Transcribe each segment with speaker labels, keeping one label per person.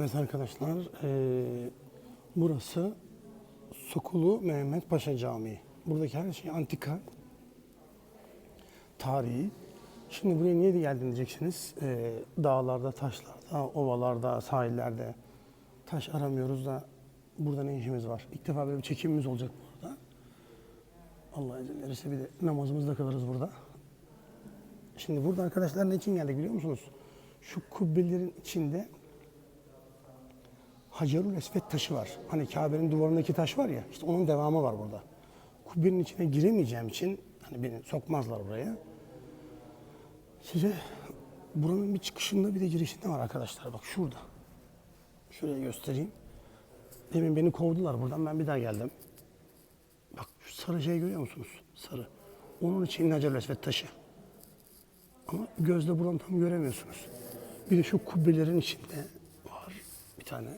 Speaker 1: Evet arkadaşlar, eee, burası Sokulu Mehmet Paşa Camii. Buradaki her şey antika, tarihi. Şimdi buraya niye geldin diyeceksiniz. Eee, dağlarda, taşlarda, ovalarda, sahillerde taş aramıyoruz da burada ne işimiz var? İlk defa böyle bir çekimimiz olacak burada. Allah izin verirse bir de namazımızda kılırız burada. Şimdi burada arkadaşlar ne için geldik biliyor musunuz? Şu kubbelerin içinde Hacerul Esved taşı var. Hani Kabe'nin duvarındaki taş var ya, işte onun devamı var burada. Kubbenin içine giremeyeceğim için, hani beni sokmazlar buraya. Size buranın bir çıkışında bir de girişinde var arkadaşlar. Bak şurada. Şuraya göstereyim. Demin beni kovdular buradan, ben bir daha geldim. Bak şu sarı şey görüyor musunuz? Sarı. Onun için Hacerul Esved taşı. Ama gözle buradan tam göremiyorsunuz. Bir de şu kubbelerin içinde var bir tane.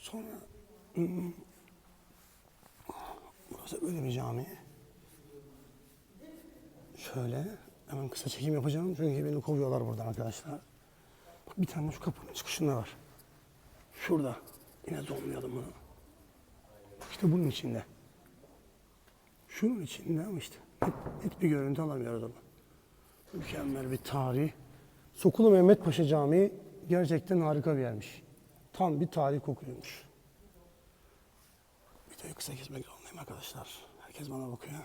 Speaker 1: Sonra burası böyle bir cami. Şöyle hemen kısa çekim yapacağım çünkü beni kovuyorlar buradan arkadaşlar. Bak bir tane şu kapının çıkışında var. Şurada. Yine zoomlayalım bunu. İşte bunun içinde. Şunun içinde ama işte net, net bir görüntü alamıyoruz ama. Mükemmel bir tarih. Sokulu Mehmet Paşa Camii gerçekten harika bir yermiş. Tam bir tarih kokuyormuş. Videoyu kısa kesmek zorundayım arkadaşlar. Herkes bana bakıyor.